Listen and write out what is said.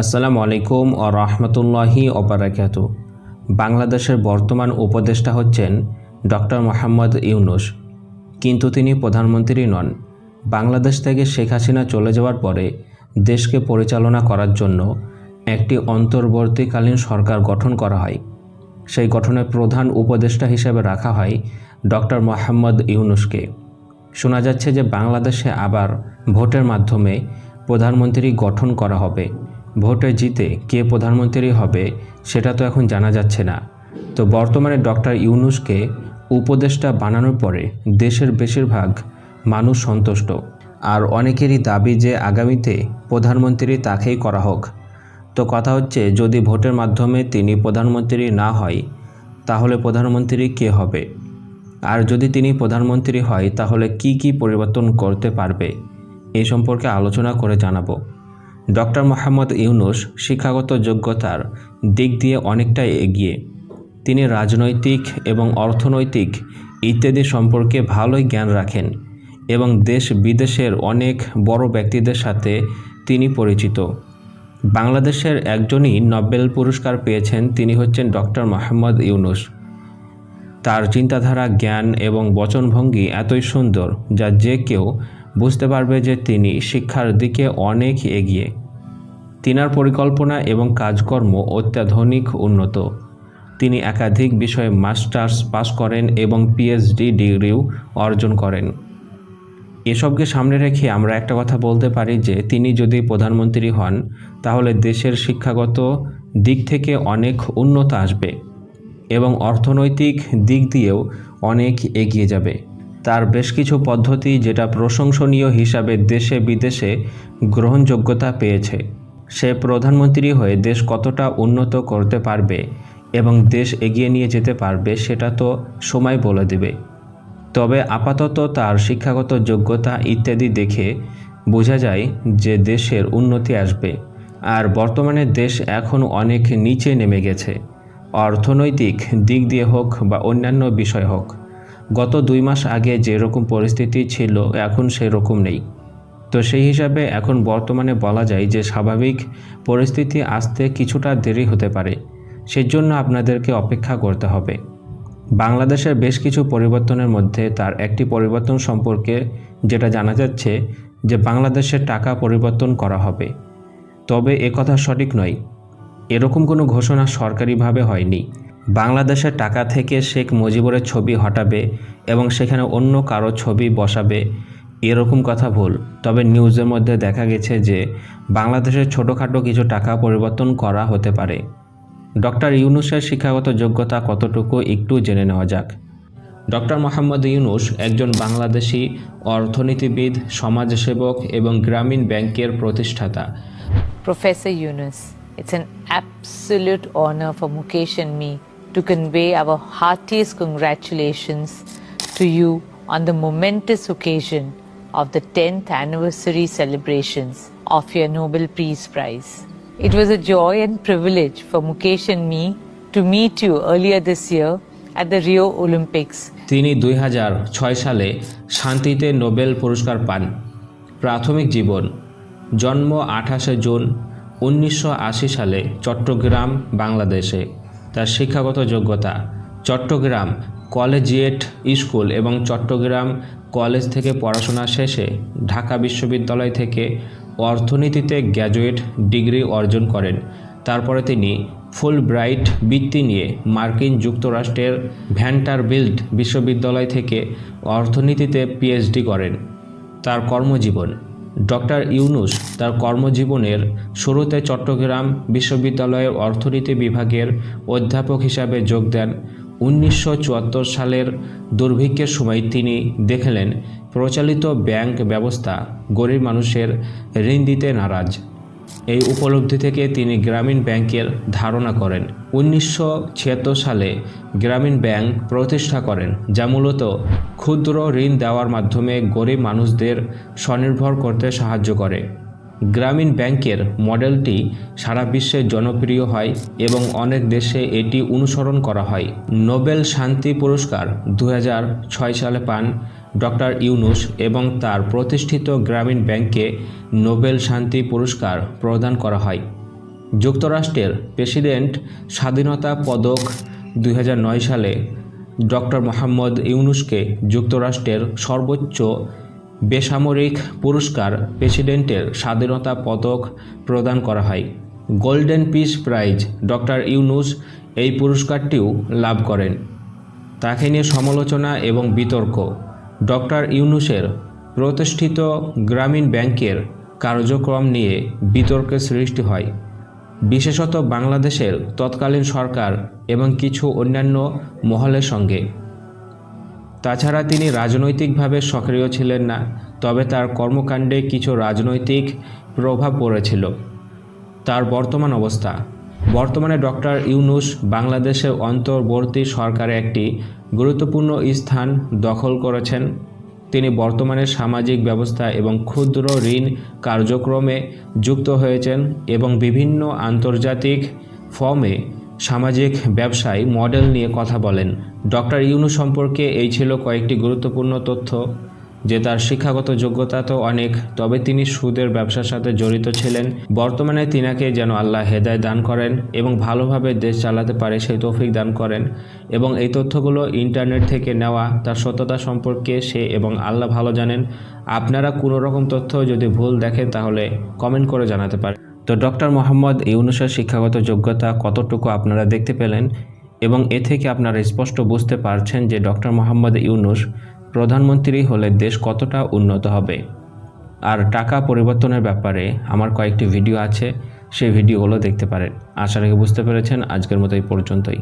আসসালামু আলাইকুম ও রহমতুল্লাহি ওবরাকাত বাংলাদেশের বর্তমান উপদেষ্টা হচ্ছেন ডক্টর মোহাম্মদ ইউনুস। কিন্তু তিনি প্রধানমন্ত্রী নন। বাংলাদেশ থেকে শেখ হাসিনা চলে যাওয়ার পরে দেশকে পরিচালনা করার জন্য একটি অন্তর্বর্তীকালীন সরকার গঠন করা হয়। সেই গঠনের প্রধান উপদেষ্টা হিসেবে রাখা হয় ডক্টর মোহাম্মদ ইউনুসকে। শোনা যাচ্ছে যে বাংলাদেশে আবার ভোটের মাধ্যমে প্রধানমন্ত্রী গঠন করা হবে। ভোটে জিতে কে প্রধানমন্ত্রী হবে সেটা তো এখন জানা যাচ্ছে না। তো বর্তমানে ডক্টর ইউনুসকে উপদেষ্টা বানানোর পরে দেশের বেশিরভাগ মানুষ সন্তুষ্ট। আর অনেকেরই দাবি যে আগামীতে প্রধানমন্ত্রী তাকেই করা হোক। তো কথা হচ্ছে, যদি ভোটের মাধ্যমে তিনি প্রধানমন্ত্রী না হয়, তাহলে প্রধানমন্ত্রী কে হবে? আর যদি তিনি প্রধানমন্ত্রী হয়, তাহলে কি কি পরিবর্তন করতে পারবে? এ সম্পর্কে আলোচনা করে জানাব। ডক্টর মোহাম্মদ ইউনুস শিক্ষাগত যোগ্যতার দিক দিয়ে অনেকটাই এগিয়ে। তিনি রাজনৈতিক এবং অর্থনৈতিক ইত্যাদি সম্পর্কে ভালোই জ্ঞান রাখেন এবং দেশ বিদেশের অনেক বড় ব্যক্তিদের সাথে তিনি পরিচিত। বাংলাদেশের একজনই নোবেল পুরস্কার পেয়েছেন তিনি হচ্ছেন ডক্টর মোহাম্মদ ইউনুস। তার চিন্তাধারা, জ্ঞান এবং বচনভঙ্গি এতই সুন্দর যা যে কেউ বুঝতে পারবে যে তিনি শিক্ষার দিকে অনেক এগিয়ে। তিনার পরিকল্পনা এবং কাজকর্ম অত্যাধুনিক উন্নত। তিনি একাধিক বিষয়ে মাস্টার্স পাস করেন এবং পিএইচডি ডিগ্রিও অর্জন করেন। এসবকে সামনে রেখে আমরা একটা কথা বলতে পারি যে, তিনি যদি প্রধানমন্ত্রী হন, তাহলে দেশের শিক্ষাগত দিক থেকে অনেক উন্নত আসবে এবং অর্থনৈতিক দিক দিয়েও অনেক এগিয়ে যাবে। তার বেশ কিছু পদ্ধতি যেটা প্রশংসনীয় হিসাবে দেশে বিদেশে গ্রহণযোগ্যতা পেয়েছে। সে প্রধানমন্ত্রী হয়ে দেশ কতটা উন্নত করতে পারবে এবং দেশ এগিয়ে নিয়ে যেতে পারবে সেটা তো সময় বলে দেবে। তবে আপাতত তার শিক্ষাগত যোগ্যতা ইত্যাদি দেখে বোঝা যায় যে দেশের উন্নতি আসবে। আর বর্তমানে দেশ এখন অনেক নিচে নেমে গেছে। অর্থনৈতিক দিক দিয়ে হোক বা অন্যান্য বিষয় হোক গত দুই মাস আগে যেরকম পরিস্থিতি ছিল, এখন সেরকম নেই। তো সেই হিসাবে এখন বর্তমানে বলা যায় যে স্বাভাবিক পরিস্থিতি আসতে কিছুটা দেরি হতে পারে। সেজন্য আপনাদেরকে অপেক্ষা করতে হবে। বাংলাদেশের বেশ কিছু পরিবর্তনের মধ্যে তার একটি পরিবর্তন সম্পর্কে যেটা জানা যাচ্ছে যে বাংলাদেশের টাকা পরিবর্তন করা হবে। তবে একথা সঠিক নয়। এরকম কোনো ঘোষণা সরকারিভাবে হয়নি। বাংলাদেশের টাকা থেকে শেখ মুজিবুরের ছবি হটাবে এবং সেখানে অন্য কারও ছবি বসাবে, এরকম কথা ভুল। তবে নিউজের মধ্যে দেখা গেছে যে, বাংলাদেশের ছোটোখাটো কিছু টাকা পরিবর্তন করা হতে পারে। ডক্টর ইউনুসের শিক্ষাগত যোগ্যতা কতটুকু একটু জেনে নেওয়া যাক। ডক্টর মোহাম্মদ ইউনুস একজন বাংলাদেশি অর্থনীতিবিদ, সমাজসেবক এবং গ্রামীণ ব্যাংকের প্রতিষ্ঠাতা। Professor Yunus it's an absolute honor for Mukesh and me to convey our heartiest congratulations to you on the momentous occasion of the 10th anniversary celebrations of your Nobel Peace Prize. It was a joy and privilege for Mukesh and me to meet you earlier this year at the Rio Olympics তিনি দুই হাজার ছয় সালে শান্তিতে Nobel পুরস্কার পান প্রাথমিক জীবন জন্ম আঠাশে জুন উনিশশো আশি সালে চট্টগ্রাম বাংলাদেশে তার শিক্ষাগত যোগ্যতা। চট্টগ্রাম কলেজিয়েট স্কুল এবং চট্টগ্রাম কলেজ থেকে পড়াশোনা শেষে ঢাকা বিশ্ববিদ্যালয় থেকে অর্থনীতিতে গ্র্যাজুয়েট ডিগ্রি অর্জন করেন। তারপরে তিনি ফুল ব্রাইট বৃত্তি নিয়ে মার্কিন যুক্তরাষ্ট্রের ভ্যান্টারবিল্ড বিশ্ববিদ্যালয় থেকে অর্থনীতিতে পিএইচডি করেন। তার কর্মজীবন ডক্টর ইউনুস তার কর্মজীবনের শুরুতে চট্টগ্রাম বিশ্ববিদ্যালয়ের অর্থনীতি বিভাগের অধ্যাপক হিসাবে যোগ দেন। উনিশশো চুয়াত্তর সালের দুর্ভিক্ষের সময় তিনি দেখলেন, প্রচলিত ব্যাংক ব্যবস্থা গরিব মানুষের ঋণ দিতে নারাজ। এই উপলব্ধি থেকে তিনি গ্রামীণ ব্যাংকের ধারণা করেন। উনিশশো ছিয়াত্তর সালে গ্রামীণ ব্যাংক প্রতিষ্ঠা করেন, যা মূলত ক্ষুদ্র ঋণ দেওয়ার মাধ্যমে গরিব মানুষদের স্বনির্ভর করতে সাহায্য করে। গ্রামীণ ব্যাংকের মডেলটি সারা বিশ্বে জনপ্রিয় হয় এবং অনেক দেশে এটি অনুসরণ করা হয়। নোবেল শান্তি পুরস্কার দুহাজার ছয় সালে পান ডক্টর ইউনুস এবং তার প্রতিষ্ঠিত গ্রামীণ ব্যাংকে নোবেল শান্তি পুরস্কার প্রদান করা হয়। যুক্তরাষ্ট্রের প্রেসিডেন্ট স্বাধীনতা পদক দুই হাজার নয় সালে ডক্টর মোহাম্মদ ইউনুসকে যুক্তরাষ্ট্রের সর্বোচ্চ বেসামরিক পুরস্কার প্রেসিডেন্টের স্বাধীনতা পদক প্রদান করা হয়। Golden peace prize doctor Yunus এই পুরস্কারটিও লাভ করেন। তাকে নিয়ে সমালোচনা এবং বিতর্ক ডক্টর ইউনুসের প্রতিষ্ঠিত গ্রামীণ ব্যাংকের কার্যক্রম নিয়ে বিতর্কের সৃষ্টি হয়। বিশেষত বাংলাদেশের তৎকালীন সরকার এবং কিছু অন্যান্য মহলের সঙ্গে। তাছাড়া তিনি রাজনৈতিকভাবে সক্রিয় ছিলেন না, তবে তার কর্মকাণ্ডে কিছু রাজনৈতিক প্রভাব পড়েছিল। তার বর্তমান অবস্থা বর্তমানে ডক্টর ইউনুস বাংলাদেশের অন্তর্বর্তী সরকারে একটি গুরুত্বপূর্ণ স্থান দখল করেছেন। তিনি বর্তমানে সামাজিক ব্যবস্থা এবং ক্ষুদ্র ঋণ কার্যক্রমে যুক্ত হয়েছেন এবং বিভিন্ন আন্তর্জাতিক ফর্মে সামাজিক ব্যবসায় মডেল নিয়ে কথা বলেন। ডক্টর ইউনু সম্পর্কে এই ছিল কয়েকটি গুরুত্বপূর্ণ তথ্য। যে তার শিক্ষাগত যোগ্যতা তো অনেক, তবে তিনি সুদের ব্যবসার সাথে জড়িত ছিলেন। বর্তমানে তিনাকে যেন আল্লাহ হেদায় দান করেন এবং ভালোভাবে দেশ চালাতে পারে সেই তৌফিক দান করেন এবং এই তথ্যগুলো ইন্টারনেট থেকে নেওয়া, তার সত্যতা সম্পর্কে সে এবং আল্লাহ ভালো জানেন। আপনারা কোনো রকম তথ্য যদি ভুল দেখেন তাহলে কমেন্ট করে জানাতে পারেন। তো ডক্টর মোহাম্মদ ইউনুসের শিক্ষাগত যোগ্যতা কতটুকু আপনারা দেখতে পেলেন এবং এ থেকে আপনারা স্পষ্ট বুঝতে পারছেন যে ডক্টর মোহাম্মদ ইউনুস প্রধানমন্ত্রী হলে দেশ কতটা উন্নত হবে? আর টাকা পরিবর্তনের ব্যাপারে আমার কয়েকটি ভিডিও আছে, সেই ভিডিওগুলো দেখতে পারেন। আশা রেখে বুঝতে পেরেছেন। আজকের মতো এই পর্যন্তই।